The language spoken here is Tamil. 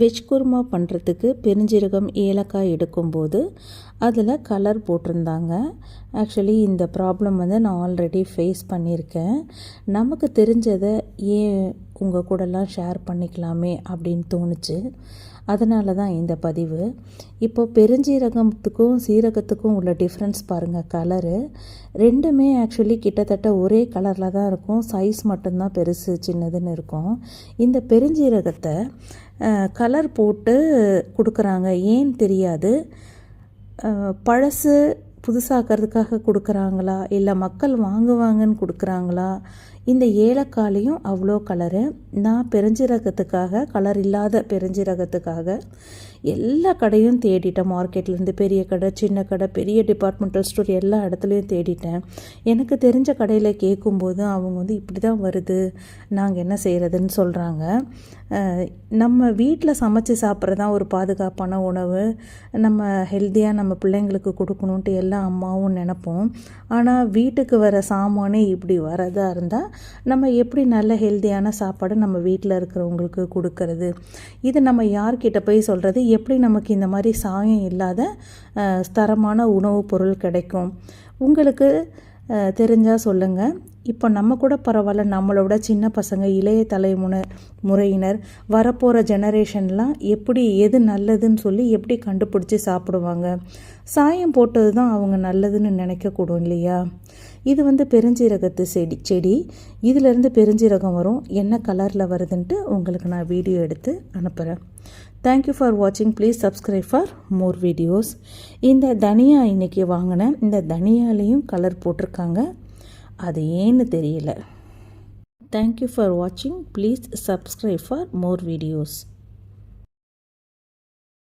வெஜ் குருமா பண்ணுறதுக்கு பெருஞ்சீரகம் ஏலக்காய் எடுக்கும்போது அதில் கலர் போட்டிருந்தாங்க. ஆக்சுவலி இந்த ப்ராப்ளம் வந்து நான் ஆல்ரெடி ஃபேஸ் பண்ணியிருக்கேன். நமக்கு தெரிஞ்சதை ஏன் உங்கள் கூடலாம் ஷேர் பண்ணிக்கலாமே அப்படின்னு தோணுச்சு. அதனால தான் இந்த பதிவு. இப்போ பெருஞ்சீரகத்துக்கும் சீரகத்துக்கும் உள்ள டிஃப்ரென்ஸ் பாருங்கள் கலரு ரெண்டுமே ஆக்சுவலி கிட்டத்தட்ட ஒரே கலரில் தான் இருக்கும். சைஸ் மட்டும்தான் பெருசு சின்னதுன்னு இருக்கும். இந்த பெருஞ்சீரகத்தை கலர் போட்டு கொடுக்குறாங்க. ஏன்னு தெரியாது? பழசு புதுசாக்கிறதுக்காக கொடுக்குறாங்களா? இல்லை மக்கள் வாங்குவாங்கன்னு கொடுக்குறாங்களா? இந்த ஏலக்காலையும் அவ்வளோ கலரு நான் பெருஞ்சீரகத்துக்காக கலர் இல்லாத பெருஞ்சீரகத்துக்காக எல்லா கடையும் தேடிட்டேன். மார்க்கெட்லேருந்து பெரிய கடை சின்ன கடை பெரிய டிபார்ட்மெண்டல் ஸ்டோர் எல்லா இடத்துலையும் தேடிட்டேன். எனக்கு தெரிஞ்ச கடையில் கேட்கும்போது அவங்க வந்து இப்படி தான் வருது. நாங்கள் என்ன செய்கிறதுன்னு சொல்கிறாங்க நம்ம வீட்டில் சமைச்சு சாப்பிட்றதான் ஒரு பாதுகாப்பான உணவு. நம்ம ஹெல்த்தியாக நம்ம பிள்ளைங்களுக்கு கொடுக்கணுன்ட்டு எல்லா அம்மாவும் நினப்போம். ஆனால் வீட்டுக்கு வர சாமானே இப்படி வரதா இருந்தால் நம்ம எப்படி நல்ல ஹெல்த்தியான சாப்பாடு நம்ம வீட்டில் இருக்கிறவங்களுக்கு கொடுக்கறது? இது நம்ம யார்கிட்ட போய் சொல்கிறது எப்படி நமக்கு இந்த மாதிரி சாயம் இல்லாத தரமான உணவுப் பொருள் கிடைக்கும்? உங்களுக்கு தெரிஞ்சால் சொல்லுங்கள் இப்போ நம்ம கூட பரவாயில்ல நம்மளோட சின்ன பசங்க இளைய தலைமுறை முறையினர் வரப்போகிற ஜெனரேஷன்லாம் எப்படி எது நல்லதுன்னு சொல்லி எப்படி கண்டுபிடிச்சி சாப்பிடுவாங்க? சாயம் போட்டது தான் அவங்க நல்லதுன்னு நினைக்கக்கூடும் இல்லையா? இது வந்து பெருஞ்சீரகத்து செடி செடி. இதிலேருந்து பெருஞ்சீரகம் வரும். என்ன கலரில் வருதுன்ட்டு உங்களுக்கு நான் வீடியோ எடுத்து அனுப்புகிறேன் தேங்க்யூ ஃபார் வாட்சிங் please subscribe for more videos இந்த தனியா இன்னைக்கு வாங்கினேன் இந்த தனியாலையும் கலர் போட்டிருக்காங்க. அது ஏன்னு தெரியல. தேங்க்யூ ஃபார் வாட்சிங் please subscribe for more videos